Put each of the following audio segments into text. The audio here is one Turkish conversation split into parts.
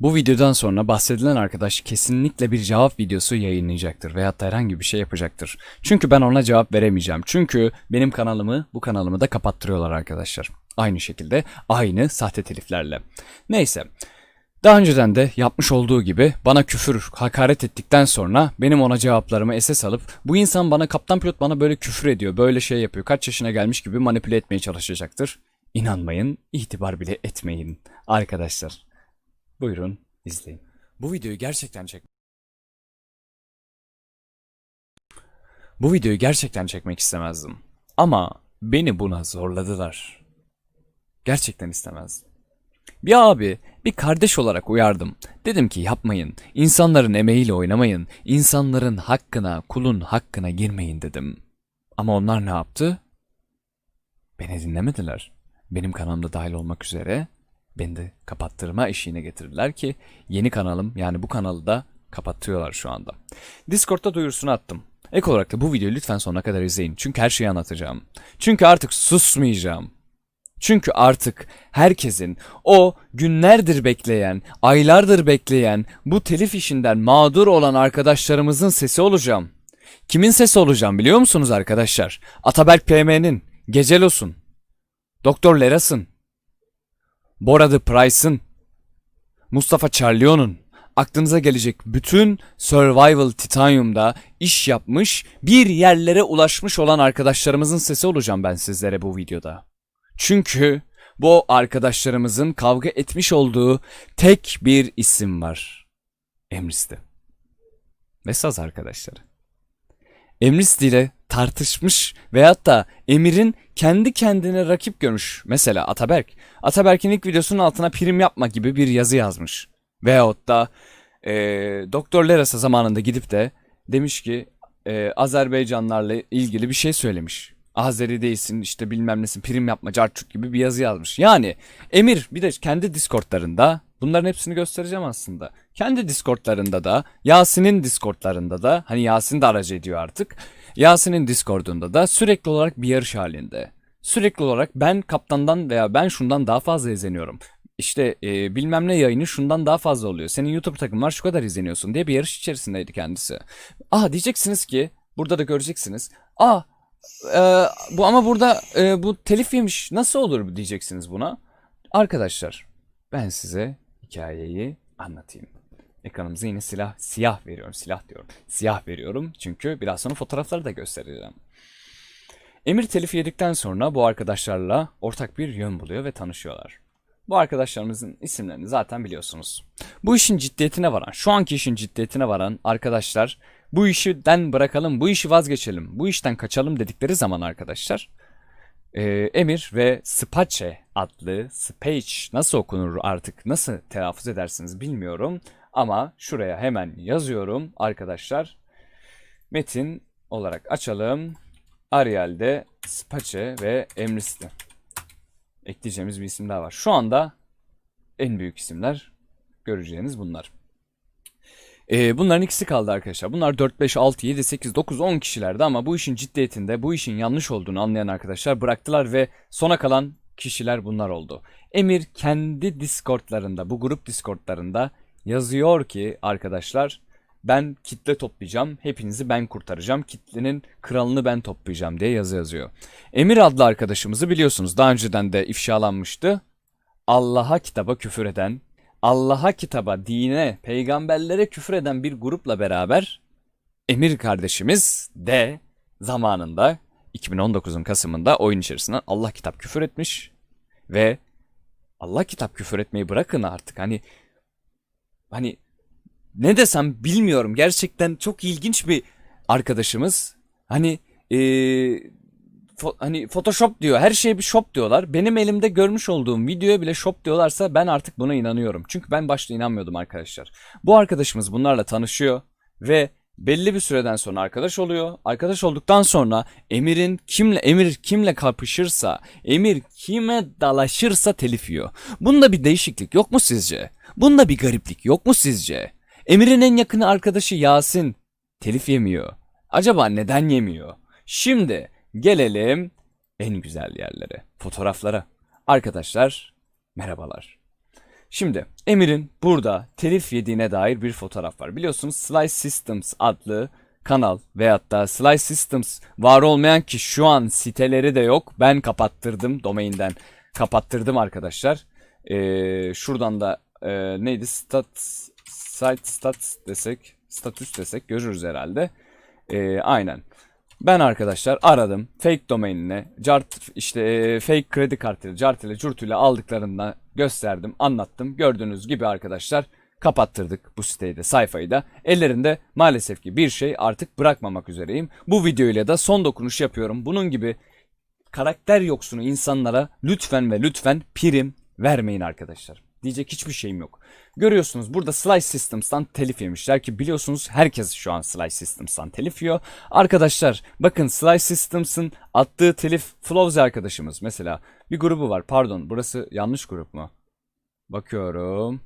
Bu videodan sonra bahsedilen arkadaş kesinlikle bir cevap videosu yayınlayacaktır veyahut da herhangi bir şey yapacaktır. Çünkü ben ona cevap veremeyeceğim. Çünkü benim kanalımı, bu kanalımı da kapattırıyorlar arkadaşlar. Aynı şekilde, aynı sahte teliflerle. Neyse. Daha önceden de yapmış olduğu gibi bana küfür, hakaret ettikten sonra benim ona cevaplarımı esas alıp bu insan bana kaptan pilot bana böyle küfür ediyor, böyle şey yapıyor, kaç yaşına gelmiş gibi manipüle etmeye çalışacaktır. İnanmayın, itibar bile etmeyin arkadaşlar. Buyurun izleyin. Bu videoyu gerçekten çek Bu videoyu gerçekten çekmek istemezdim. Ama beni buna zorladılar. Gerçekten istemezdim. Bir abi, bir kardeş olarak uyardım. Dedim ki yapmayın. İnsanların emeğiyle oynamayın. İnsanların hakkına, kulun hakkına girmeyin dedim. Ama onlar ne yaptı? Beni dinlemediler. Benim kanalımda dahil olmak üzere beni de kapattırma eşiğine getirdiler ki yeni kanalım yani bu kanalı da kapatıyorlar şu anda. Discord'da duyurusunu attım. Ek olarak da bu videoyu lütfen sonuna kadar izleyin. Çünkü her şeyi anlatacağım. Çünkü artık susmayacağım. Çünkü artık herkesin o günlerdir bekleyen, aylardır bekleyen bu telif işinden mağdur olan arkadaşlarımızın sesi olacağım. Kimin sesi olacağım biliyor musunuz arkadaşlar? Ataberk PM'nin, Gecelos'un, Doktor Leras'ın, Bora the Price'ın, Mustafa Charlion'un, aklınıza gelecek bütün Survival Titanium'da iş yapmış, bir yerlere ulaşmış olan arkadaşlarımızın sesi olacağım ben sizlere bu videoda. Çünkü bu arkadaşlarımızın kavga etmiş olduğu tek bir isim var. Emristi. Ve saz arkadaşları. Emristi ile tartışmış veyahut da Emir'in kendi kendine rakip görmüş. Mesela Ataberk. Ataberk'in ilk videosunun altına prim yapma gibi bir yazı yazmış. Veyahut da e, Doktor Lerasa zamanında gidip de demiş ki e, Azerbaycanlarla ilgili bir şey söylemiş. Azeri değilsin işte bilmem nesin prim yapma carçuk gibi bir yazı yazmış. Yani Emir bir de kendi Discord'larında bunların hepsini göstereceğim aslında. Kendi Discord'larında da Yasin'in Discord'larında da hani Yasin de aracı ediyor artık. Yasin'in Discord'unda da sürekli olarak bir yarış halinde. Sürekli olarak ben kaptandan veya ben şundan daha fazla izleniyorum. İşte e, bilmem ne yayını şundan daha fazla oluyor. Senin YouTube takım var şu kadar izleniyorsun diye bir yarış içerisindeydi kendisi. Aa diyeceksiniz ki burada da göreceksiniz. Aa e, bu ama burada e, bu telif yemiş nasıl olur diyeceksiniz buna. Arkadaşlar ben size hikayeyi anlatayım. Ekranımıza yine silah siyah veriyorum. Silah diyorum. Siyah veriyorum çünkü biraz sonra fotoğrafları da göstereceğim. Emir telif yedikten sonra bu arkadaşlarla ortak bir yön buluyor ve tanışıyorlar. Bu arkadaşlarımızın isimlerini zaten biliyorsunuz. Bu işin ciddiyetine varan, şu anki işin ciddiyetine varan arkadaşlar bu işten bırakalım, bu işi vazgeçelim, bu işten kaçalım dedikleri zaman arkadaşlar e, Emir ve Space adlı Space nasıl okunur artık nasıl telaffuz edersiniz bilmiyorum ama şuraya hemen yazıyorum arkadaşlar. Metin olarak açalım. Arial'de Space ve Emristi. Ekleyeceğimiz bir isim daha var. Şu anda en büyük isimler göreceğiniz bunlar. Ee, bunların ikisi kaldı arkadaşlar. Bunlar 4, 5, 6, 7, 8, 9, 10 kişilerdi ama bu işin ciddiyetinde, bu işin yanlış olduğunu anlayan arkadaşlar bıraktılar ve sona kalan kişiler bunlar oldu. Emir kendi Discord'larında, bu grup Discord'larında yazıyor ki arkadaşlar ben kitle toplayacağım, hepinizi ben kurtaracağım, kitlenin kralını ben toplayacağım. diye yazı yazıyor. Emir adlı arkadaşımızı biliyorsunuz. Daha önceden de ifşalanmıştı. Allah'a kitaba küfür eden, Allah'a kitaba, dine, peygamberlere küfür eden bir grupla beraber Emir kardeşimiz de zamanında 2019'un Kasım'ında oyun içerisinden Allah kitap küfür etmiş ve Allah kitap küfür etmeyi bırakın artık. Hani hani ne desem bilmiyorum gerçekten çok ilginç bir arkadaşımız hani ee, fo- hani Photoshop diyor. Her şeye bir shop diyorlar. Benim elimde görmüş olduğum videoya bile shop diyorlarsa ben artık buna inanıyorum. Çünkü ben başta inanmıyordum arkadaşlar. Bu arkadaşımız bunlarla tanışıyor ve belli bir süreden sonra arkadaş oluyor. Arkadaş olduktan sonra Emir'in kimle Emir kimle kapışırsa, Emir kime dalaşırsa telif yiyor. Bunda bir değişiklik yok mu sizce? Bunda bir gariplik yok mu sizce? Emir'in en yakını arkadaşı Yasin telif yemiyor. Acaba neden yemiyor? Şimdi Gelelim en güzel yerlere, fotoğraflara. Arkadaşlar merhabalar. Şimdi Emir'in burada telif yediğine dair bir fotoğraf var. Biliyorsunuz Slice Systems adlı kanal veyahut da Slice Systems var olmayan ki şu an siteleri de yok. Ben kapattırdım domainden. Kapattırdım arkadaşlar. Ee, şuradan da e, neydi stat site stat desek statüs desek görürüz herhalde. Ee, aynen. Ben arkadaşlar aradım fake domainine cart işte e, fake kredi kartıyla cart ile curt ile aldıklarından gösterdim anlattım. Gördüğünüz gibi arkadaşlar kapattırdık bu siteyi de sayfayı da. Ellerinde maalesef ki bir şey artık bırakmamak üzereyim. Bu videoyla da son dokunuş yapıyorum. Bunun gibi karakter yoksunu insanlara lütfen ve lütfen prim vermeyin arkadaşlar. Diyecek hiçbir şeyim yok. Görüyorsunuz burada Slice Systems'tan telif yemişler ki biliyorsunuz herkes şu an Slice Systems'tan telif yiyor. Arkadaşlar bakın Slice Systems'ın attığı telif Flowzy arkadaşımız mesela bir grubu var pardon burası yanlış grup mu? Bakıyorum.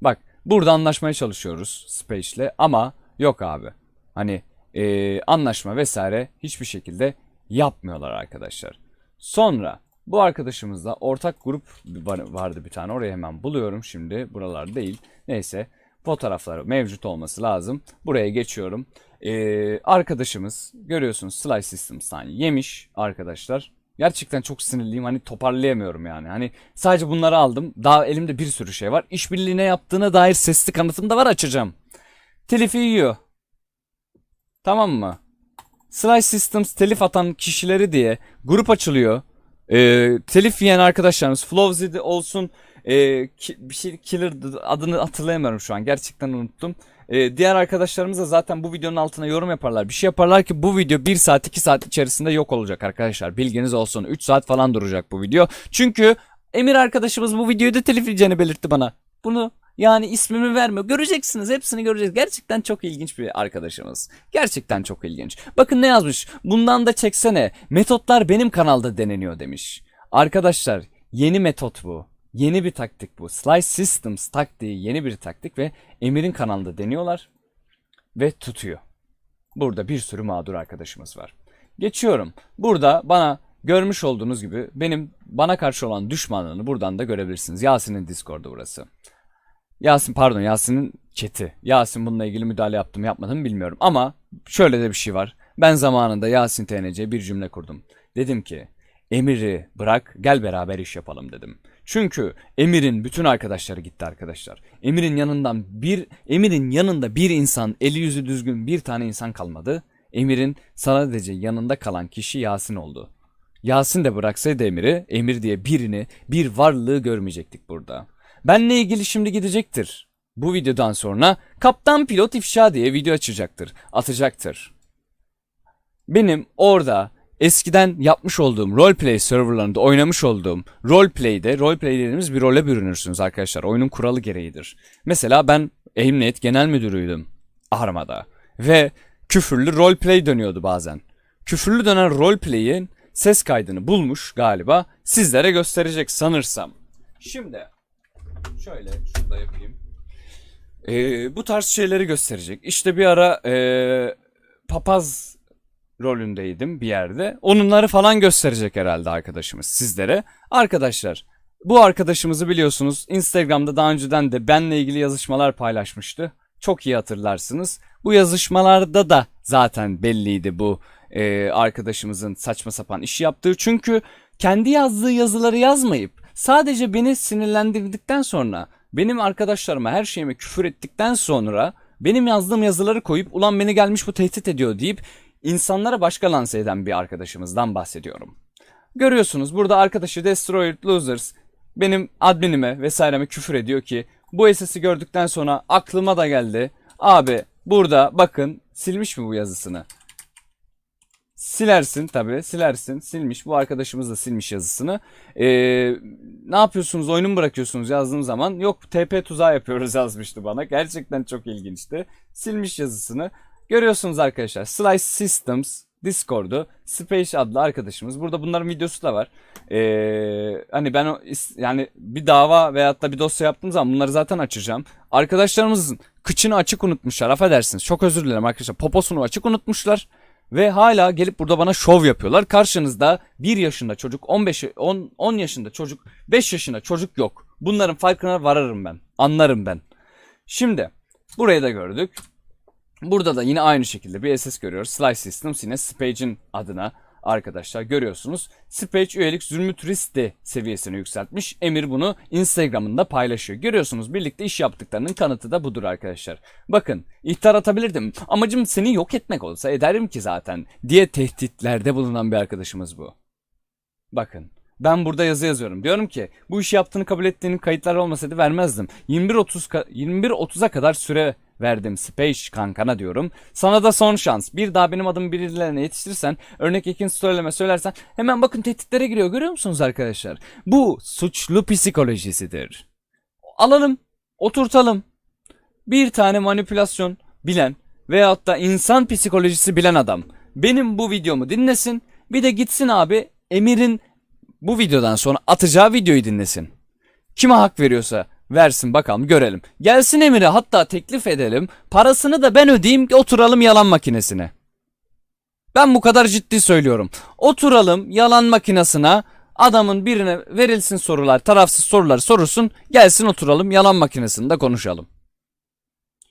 Bak burada anlaşmaya çalışıyoruz Space'le ama yok abi. Hani eee, anlaşma vesaire hiçbir şekilde yapmıyorlar arkadaşlar. Sonra bu arkadaşımızla ortak grup var- vardı bir tane. Orayı hemen buluyorum şimdi. Buralar değil. Neyse fotoğrafları mevcut olması lazım. Buraya geçiyorum. Ee, arkadaşımız görüyorsunuz Slice Systems'tan yemiş arkadaşlar. Gerçekten çok sinirliyim. Hani toparlayamıyorum yani. Hani sadece bunları aldım. Daha elimde bir sürü şey var. İşbirliğine yaptığına dair sesli kanıtım da var açacağım. Telifi yiyor. Tamam mı? Slice Systems telif atan kişileri diye grup açılıyor. Ee, telif yiyen arkadaşlarımız Flowzy olsun ee, ki- bir şey Killer adını hatırlayamıyorum şu an gerçekten unuttum. Ee, diğer arkadaşlarımız da zaten bu videonun altına yorum yaparlar. Bir şey yaparlar ki bu video 1 saat 2 saat içerisinde yok olacak arkadaşlar. Bilginiz olsun 3 saat falan duracak bu video. Çünkü Emir arkadaşımız bu videoyu da telif yiyeceğini belirtti bana. Bunu yani ismimi verme. Göreceksiniz hepsini göreceğiz. Gerçekten çok ilginç bir arkadaşımız. Gerçekten çok ilginç. Bakın ne yazmış. Bundan da çeksene. Metotlar benim kanalda deneniyor demiş. Arkadaşlar yeni metot bu. Yeni bir taktik bu. Slice Systems taktiği yeni bir taktik ve Emir'in kanalında deniyorlar ve tutuyor. Burada bir sürü mağdur arkadaşımız var. Geçiyorum. Burada bana görmüş olduğunuz gibi benim bana karşı olan düşmanlığını buradan da görebilirsiniz. Yasin'in Discord'u burası. Yasin pardon Yasin'in chat'i. Yasin bununla ilgili müdahale yaptım yapmadım bilmiyorum. Ama şöyle de bir şey var. Ben zamanında Yasin TNC bir cümle kurdum. Dedim ki Emir'i bırak gel beraber iş yapalım dedim. Çünkü Emir'in bütün arkadaşları gitti arkadaşlar. Emir'in yanından bir Emir'in yanında bir insan eli yüzü düzgün bir tane insan kalmadı. Emir'in sadece yanında kalan kişi Yasin oldu. Yasin de bıraksaydı Emir'i, Emir diye birini, bir varlığı görmeyecektik burada. Benle ilgili şimdi gidecektir. Bu videodan sonra Kaptan Pilot ifşa diye video açacaktır, atacaktır. Benim orada eskiden yapmış olduğum roleplay serverlarında oynamış olduğum roleplay'de roleplay dediğimiz bir role bürünürsünüz arkadaşlar. Oyunun kuralı gereğidir. Mesela ben Aimnet genel müdürüydüm Arma'da ve küfürlü roleplay dönüyordu bazen. Küfürlü dönen roleplay'in ses kaydını bulmuş galiba sizlere gösterecek sanırsam. Şimdi şöyle şurada yapayım. Ee, bu tarz şeyleri gösterecek. İşte bir ara ee, papaz rolündeydim bir yerde. Onunları falan gösterecek herhalde arkadaşımız sizlere. Arkadaşlar bu arkadaşımızı biliyorsunuz Instagram'da daha önceden de benle ilgili yazışmalar paylaşmıştı. Çok iyi hatırlarsınız. Bu yazışmalarda da zaten belliydi bu e, arkadaşımızın saçma sapan işi yaptığı. Çünkü kendi yazdığı yazıları yazmayıp sadece beni sinirlendirdikten sonra benim arkadaşlarıma her şeyime küfür ettikten sonra benim yazdığım yazıları koyup ulan beni gelmiş bu tehdit ediyor deyip insanlara başka lanse eden bir arkadaşımızdan bahsediyorum. Görüyorsunuz burada arkadaşı Destroyed Losers benim adminime vesaireme küfür ediyor ki bu SS'i gördükten sonra aklıma da geldi. Abi burada bakın silmiş mi bu yazısını? Silersin tabi silersin. Silmiş bu arkadaşımız da silmiş yazısını. Ee, ne yapıyorsunuz oyunu mu bırakıyorsunuz yazdığım zaman? Yok TP tuzağı yapıyoruz yazmıştı bana. Gerçekten çok ilginçti. Silmiş yazısını. Görüyorsunuz arkadaşlar Slice Systems Discord'u Space adlı arkadaşımız. Burada bunların videosu da var. Ee, hani ben o yani bir dava veyahut da bir dosya yaptığım zaman bunları zaten açacağım. Arkadaşlarımızın kıçını açık unutmuşlar affedersiniz. Çok özür dilerim arkadaşlar poposunu açık unutmuşlar Ve hala gelip burada bana şov yapıyorlar. Karşınızda 1 yaşında çocuk, 15 10 10 yaşında çocuk, 5 yaşında çocuk yok. Bunların farkına vararım ben. Anlarım ben. Şimdi burayı da gördük. Burada da yine aynı şekilde bir SS görüyoruz. Slice Systems yine Spage'in adına arkadaşlar görüyorsunuz. Spage üyelik Zümrüt Risti seviyesini yükseltmiş. Emir bunu Instagram'ında paylaşıyor. Görüyorsunuz birlikte iş yaptıklarının kanıtı da budur arkadaşlar. Bakın ihtar atabilirdim. Amacım seni yok etmek olsa ederim ki zaten diye tehditlerde bulunan bir arkadaşımız bu. Bakın ben burada yazı yazıyorum. Diyorum ki bu işi yaptığını kabul ettiğinin kayıtlar olmasaydı vermezdim. 21.30 ka- 21.30'a kadar süre verdim Space kankana diyorum. Sana da son şans. Bir daha benim adımı birilerine yetiştirirsen, örnek ikinci söyleme söylersen hemen bakın tehditlere giriyor. Görüyor musunuz arkadaşlar? Bu suçlu psikolojisidir. Alalım, oturtalım. Bir tane manipülasyon bilen veyahut da insan psikolojisi bilen adam benim bu videomu dinlesin. Bir de gitsin abi Emir'in bu videodan sonra atacağı videoyu dinlesin. Kime hak veriyorsa versin bakalım görelim. Gelsin Emir'e hatta teklif edelim. Parasını da ben ödeyeyim oturalım yalan makinesine. Ben bu kadar ciddi söylüyorum. Oturalım yalan makinesine adamın birine verilsin sorular tarafsız soruları sorursun gelsin oturalım yalan makinesinde konuşalım.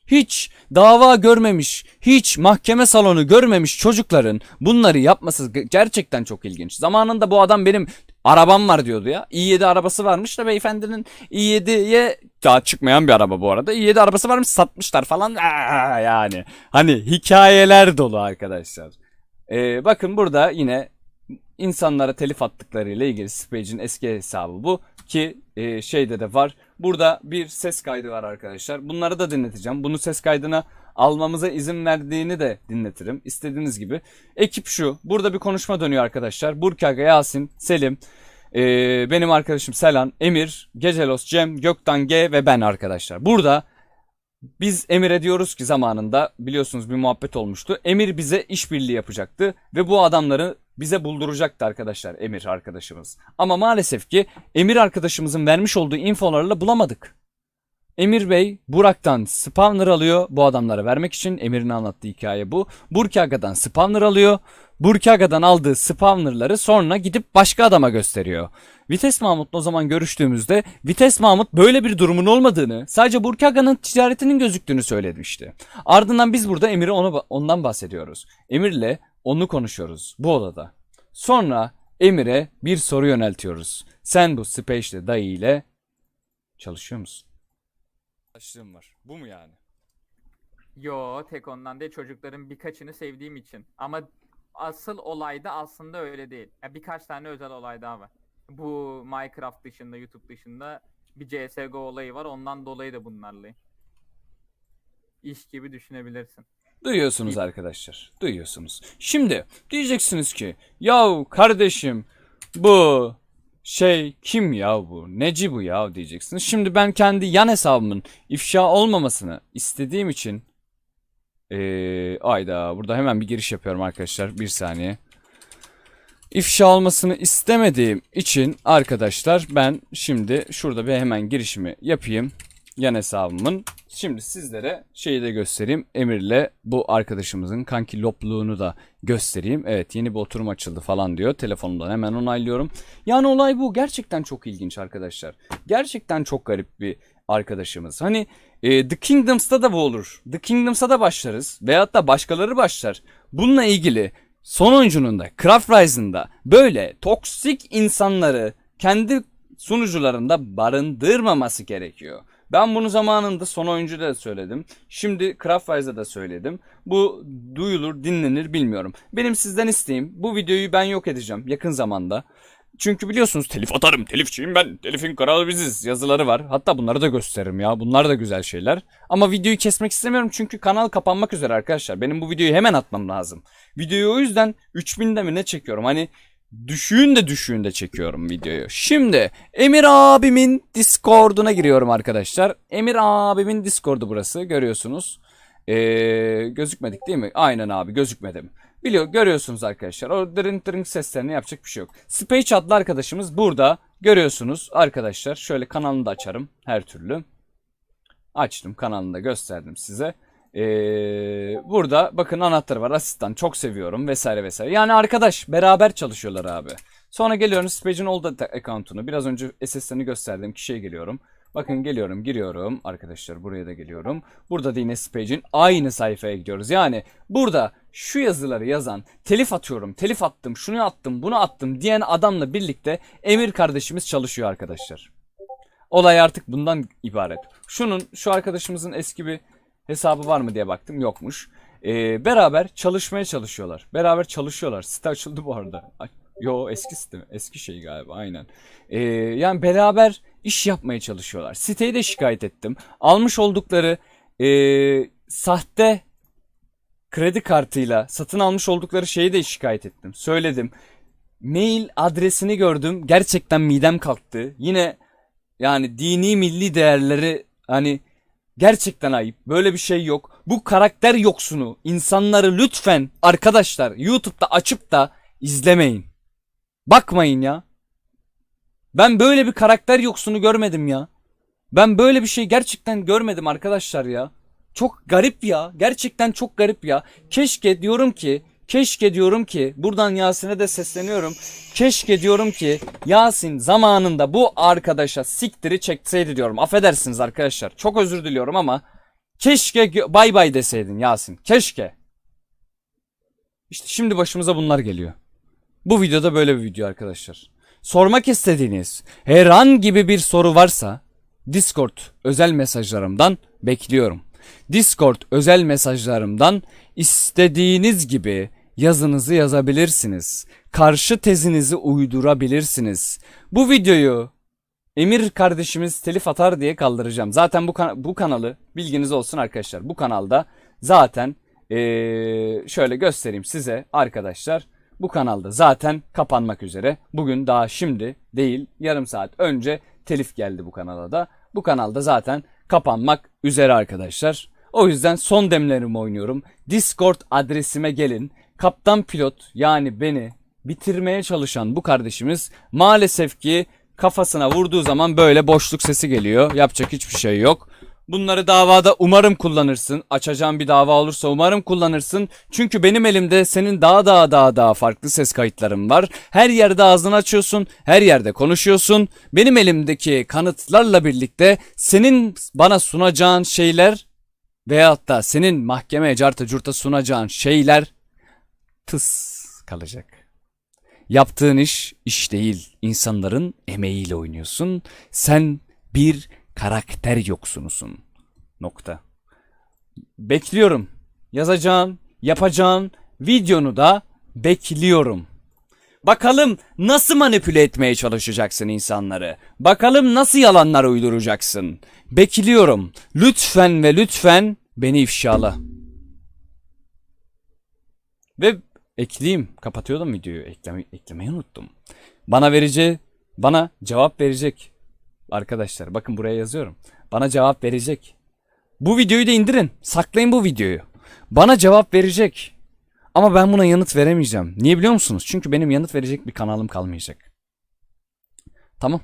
Hiç dava görmemiş, hiç mahkeme salonu görmemiş çocukların bunları yapması gerçekten çok ilginç. Zamanında bu adam benim arabam var diyordu ya. i7 arabası varmış da beyefendinin i7'ye daha çıkmayan bir araba bu arada. i7 arabası varmış satmışlar falan. Aa, yani hani hikayeler dolu arkadaşlar. Ee, bakın burada yine insanlara telif attıklarıyla ilgili Spage'in eski hesabı bu ki e, şeyde de var. Burada bir ses kaydı var arkadaşlar. Bunları da dinleteceğim. Bunu ses kaydına almamıza izin verdiğini de dinletirim. İstediğiniz gibi. Ekip şu. Burada bir konuşma dönüyor arkadaşlar. Burkaga, Yasin, Selim, e, benim arkadaşım Selan, Emir, Gecelos, Cem, Gökten G ve ben arkadaşlar. Burada biz Emir'e diyoruz ki zamanında biliyorsunuz bir muhabbet olmuştu. Emir bize işbirliği yapacaktı ve bu adamları bize bulduracaktı arkadaşlar Emir arkadaşımız. Ama maalesef ki Emir arkadaşımızın vermiş olduğu infolarla bulamadık. Emir Bey Burak'tan spawner alıyor bu adamlara vermek için. Emir'in anlattığı hikaye bu. Burkaga'dan spawner alıyor. Burkaga'dan aldığı spawnerları sonra gidip başka adama gösteriyor. Vites Mahmut'la o zaman görüştüğümüzde Vites Mahmut böyle bir durumun olmadığını sadece Burkaga'nın ticaretinin gözüktüğünü söylemişti. Ardından biz burada Emir'e onu, ondan bahsediyoruz. Emir'le onu konuşuyoruz bu odada. Sonra Emir'e bir soru yöneltiyoruz. Sen bu Space'li dayı ile çalışıyor musun? Başlığım var. Bu mu yani? Yo tek ondan değil çocukların birkaçını sevdiğim için. Ama asıl olayda aslında öyle değil. Ya birkaç tane özel olay daha var. Bu Minecraft dışında, YouTube dışında bir CSGO olayı var. Ondan dolayı da bunlarlayım. İş gibi düşünebilirsin. Duyuyorsunuz arkadaşlar. Duyuyorsunuz. Şimdi diyeceksiniz ki yahu kardeşim bu şey kim ya bu? Neci bu ya diyeceksiniz. Şimdi ben kendi yan hesabımın ifşa olmamasını istediğim için ee, ayda burada hemen bir giriş yapıyorum arkadaşlar. Bir saniye. İfşa olmasını istemediğim için arkadaşlar ben şimdi şurada bir hemen girişimi yapayım. Yan hesabımın. Şimdi sizlere şeyi de göstereyim. Emir'le bu arkadaşımızın kanki lopluğunu da göstereyim. Evet yeni bir oturum açıldı falan diyor. Telefonumdan hemen onaylıyorum. Yani olay bu. Gerçekten çok ilginç arkadaşlar. Gerçekten çok garip bir arkadaşımız. Hani e, The Kingdoms'ta da bu olur. The Kingdoms'a da başlarız. Veyahut da başkaları başlar. Bununla ilgili son oyuncunun da Craft Rise'ında böyle toksik insanları kendi sunucularında barındırmaması gerekiyor. Ben bunu zamanında son oyuncuda da söyledim. Şimdi Craftwise'da da söyledim. Bu duyulur, dinlenir bilmiyorum. Benim sizden isteğim bu videoyu ben yok edeceğim yakın zamanda. Çünkü biliyorsunuz telif atarım, telifçiyim ben, telifin kralı biziz yazıları var. Hatta bunları da gösteririm ya. Bunlar da güzel şeyler. Ama videoyu kesmek istemiyorum çünkü kanal kapanmak üzere arkadaşlar. Benim bu videoyu hemen atmam lazım. Videoyu o yüzden 3000'de mi ne çekiyorum? Hani Düşüğün de düşüğün de çekiyorum videoyu. Şimdi Emir abimin Discord'una giriyorum arkadaşlar. Emir abimin Discord'u burası görüyorsunuz. Ee, gözükmedik değil mi? Aynen abi gözükmedim. Biliyor görüyorsunuz arkadaşlar. O dırın dırın seslerini yapacak bir şey yok. Space adlı arkadaşımız burada. Görüyorsunuz arkadaşlar. Şöyle kanalını da açarım her türlü. Açtım kanalını da gösterdim size. Ee, burada bakın anahtarı var asistan çok seviyorum vesaire vesaire. Yani arkadaş beraber çalışıyorlar abi. Sonra geliyorum Space'in old account'unu biraz önce SS'lerini gösterdiğim kişiye geliyorum. Bakın geliyorum giriyorum arkadaşlar buraya da geliyorum. Burada da yine Space'in aynı sayfaya gidiyoruz. Yani burada şu yazıları yazan telif atıyorum telif attım şunu attım bunu attım diyen adamla birlikte Emir kardeşimiz çalışıyor arkadaşlar. Olay artık bundan ibaret. Şunun şu arkadaşımızın eski bir hesabı var mı diye baktım yokmuş. Ee, beraber çalışmaya çalışıyorlar. Beraber çalışıyorlar. Site açıldı bu arada. Yo eski site? Eski şey galiba aynen. Ee, yani beraber iş yapmaya çalışıyorlar. Siteyi de şikayet ettim. Almış oldukları ee, sahte kredi kartıyla satın almış oldukları şeyi de şikayet ettim. Söyledim. Mail adresini gördüm. Gerçekten midem kalktı. Yine yani dini milli değerleri hani gerçekten ayıp. Böyle bir şey yok. Bu karakter yoksunu insanları lütfen arkadaşlar YouTube'da açıp da izlemeyin. Bakmayın ya. Ben böyle bir karakter yoksunu görmedim ya. Ben böyle bir şey gerçekten görmedim arkadaşlar ya. Çok garip ya. Gerçekten çok garip ya. Keşke diyorum ki, keşke diyorum ki buradan Yasin'e de sesleniyorum. Keşke diyorum ki Yasin zamanında bu arkadaşa siktiri çekseydi diyorum. Affedersiniz arkadaşlar. Çok özür diliyorum ama keşke bay bay deseydin Yasin. Keşke. İşte şimdi başımıza bunlar geliyor. Bu videoda böyle bir video arkadaşlar. Sormak istediğiniz herhangi bir soru varsa Discord özel mesajlarımdan bekliyorum. Discord özel mesajlarımdan istediğiniz gibi yazınızı yazabilirsiniz. Karşı tezinizi uydurabilirsiniz. Bu videoyu Emir kardeşimiz telif atar diye kaldıracağım. Zaten bu kan- bu kanalı bilginiz olsun arkadaşlar. Bu kanalda zaten eee, şöyle göstereyim size arkadaşlar. Bu kanalda zaten kapanmak üzere. Bugün daha şimdi değil yarım saat önce telif geldi bu kanala da. Bu kanalda zaten kapanmak üzere arkadaşlar. O yüzden son demlerimi oynuyorum. Discord adresime gelin. Kaptan pilot yani beni bitirmeye çalışan bu kardeşimiz maalesef ki kafasına vurduğu zaman böyle boşluk sesi geliyor. Yapacak hiçbir şey yok. Bunları davada umarım kullanırsın. Açacağım bir dava olursa umarım kullanırsın. Çünkü benim elimde senin daha daha daha daha farklı ses kayıtlarım var. Her yerde ağzını açıyorsun, her yerde konuşuyorsun. Benim elimdeki kanıtlarla birlikte senin bana sunacağın şeyler veyahut da senin mahkemeye carta curta sunacağın şeyler tıs kalacak. Yaptığın iş iş değil. İnsanların emeğiyle oynuyorsun. Sen bir karakter yoksunusun. Nokta. Bekliyorum. Yazacağın, yapacağın videonu da bekliyorum. Bakalım nasıl manipüle etmeye çalışacaksın insanları. Bakalım nasıl yalanlar uyduracaksın. Bekliyorum. Lütfen ve lütfen beni ifşala. Ve ekleyeyim. Kapatıyordum videoyu. Ekleme, eklemeyi unuttum. Bana vereceği, bana cevap verecek. Arkadaşlar bakın buraya yazıyorum. Bana cevap verecek. Bu videoyu da indirin. Saklayın bu videoyu. Bana cevap verecek. Ama ben buna yanıt veremeyeceğim. Niye biliyor musunuz? Çünkü benim yanıt verecek bir kanalım kalmayacak. Tamam.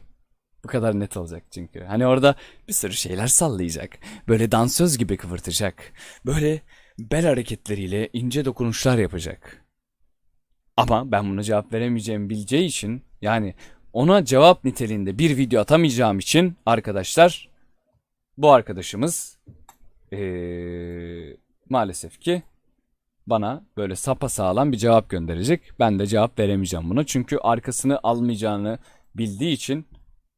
Bu kadar net olacak çünkü. Hani orada bir sürü şeyler sallayacak. Böyle dansöz gibi kıvırtacak. Böyle bel hareketleriyle ince dokunuşlar yapacak. Ama ben buna cevap veremeyeceğimi bileceği için yani ona cevap niteliğinde bir video atamayacağım için arkadaşlar bu arkadaşımız eee, maalesef ki bana böyle sapasağlam bir cevap gönderecek. Ben de cevap veremeyeceğim buna. Çünkü arkasını almayacağını bildiği için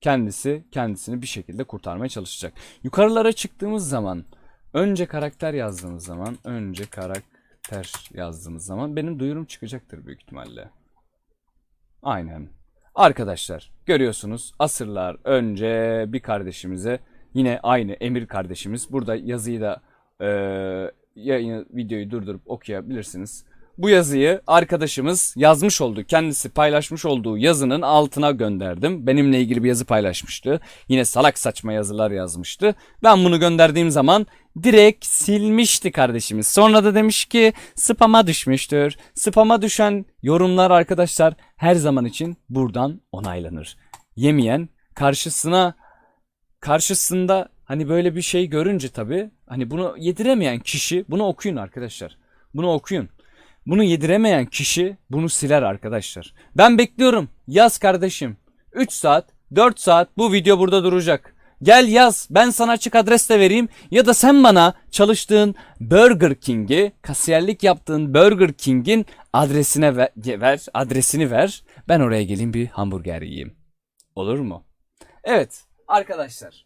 kendisi kendisini bir şekilde kurtarmaya çalışacak. Yukarılara çıktığımız zaman önce karakter yazdığımız zaman önce karakter yazdığımız zaman benim duyurum çıkacaktır büyük ihtimalle. Aynen. Arkadaşlar görüyorsunuz asırlar önce bir kardeşimize yine aynı Emir kardeşimiz burada yazıyı da e, yayını videoyu durdurup okuyabilirsiniz. Bu yazıyı arkadaşımız yazmış olduğu, kendisi paylaşmış olduğu yazının altına gönderdim. Benimle ilgili bir yazı paylaşmıştı. Yine salak saçma yazılar yazmıştı. Ben bunu gönderdiğim zaman direkt silmişti kardeşimiz. Sonra da demiş ki spama düşmüştür. Spama düşen yorumlar arkadaşlar her zaman için buradan onaylanır. Yemeyen karşısına karşısında Hani böyle bir şey görünce tabii hani bunu yediremeyen kişi bunu okuyun arkadaşlar. Bunu okuyun. Bunu yediremeyen kişi bunu siler arkadaşlar. Ben bekliyorum. Yaz kardeşim. 3 saat, 4 saat bu video burada duracak. Gel yaz. Ben sana açık adres de vereyim. Ya da sen bana çalıştığın Burger King'i, kasiyerlik yaptığın Burger King'in adresine ver, ver, adresini ver. Ben oraya geleyim bir hamburger yiyeyim. Olur mu? Evet arkadaşlar.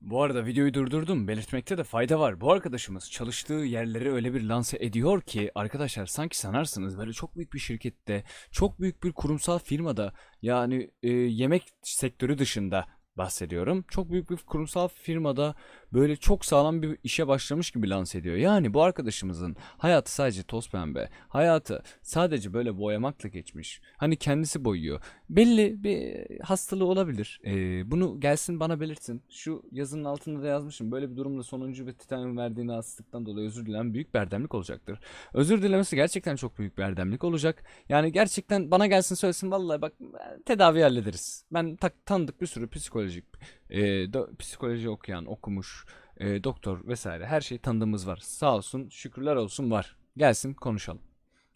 Bu arada videoyu durdurdum. Belirtmekte de fayda var. Bu arkadaşımız çalıştığı yerleri öyle bir lanse ediyor ki arkadaşlar sanki sanarsınız böyle çok büyük bir şirkette, çok büyük bir kurumsal firmada yani e, yemek sektörü dışında bahsediyorum. Çok büyük bir kurumsal firmada böyle çok sağlam bir işe başlamış gibi lanse ediyor. Yani bu arkadaşımızın hayatı sadece toz pembe. Hayatı sadece böyle boyamakla geçmiş. Hani kendisi boyuyor. Belli bir hastalığı olabilir. Ee, bunu gelsin bana belirtsin. Şu yazının altında da yazmışım. Böyle bir durumda sonuncu ve titanyum verdiği hastalıktan dolayı özür dilerim. Büyük bir erdemlik olacaktır. Özür dilemesi gerçekten çok büyük bir erdemlik olacak. Yani gerçekten bana gelsin söylesin. Vallahi bak tedavi hallederiz. Ben tak, tanıdık bir sürü psikolojik e, psikoloji okuyan, okumuş, e, doktor vesaire her şey tanıdığımız var. Sağ olsun, şükürler olsun var. Gelsin konuşalım.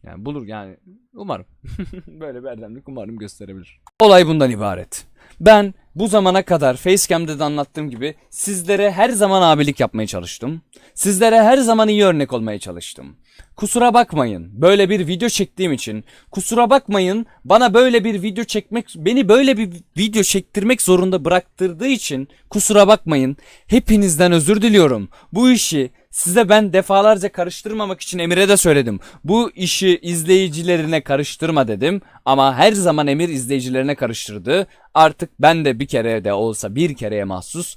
Yani bulur yani umarım. Böyle bir erdemlik umarım gösterebilir. Olay bundan ibaret. Ben bu zamana kadar Facecam'de de anlattığım gibi sizlere her zaman abilik yapmaya çalıştım. Sizlere her zaman iyi örnek olmaya çalıştım. Kusura bakmayın böyle bir video çektiğim için. Kusura bakmayın bana böyle bir video çekmek, beni böyle bir video çektirmek zorunda bıraktırdığı için kusura bakmayın. Hepinizden özür diliyorum. Bu işi size ben defalarca karıştırmamak için Emir'e de söyledim. Bu işi izleyicilerine karıştırma dedim ama her zaman Emir izleyicilerine karıştırdı. Artık ben de bir kere de olsa bir kereye mahsus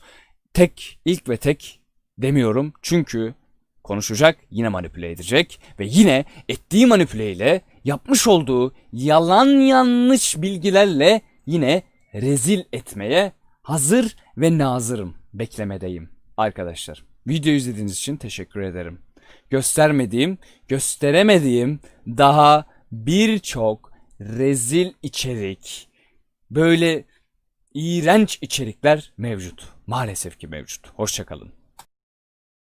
tek ilk ve tek demiyorum. Çünkü konuşacak, yine manipüle edecek ve yine ettiği manipüleyle yapmış olduğu yalan yanlış bilgilerle yine rezil etmeye hazır ve nazırım. Beklemedeyim arkadaşlar. Video izlediğiniz için teşekkür ederim. Göstermediğim, gösteremediğim daha birçok rezil içerik, böyle iğrenç içerikler mevcut. Maalesef ki mevcut. Hoşçakalın.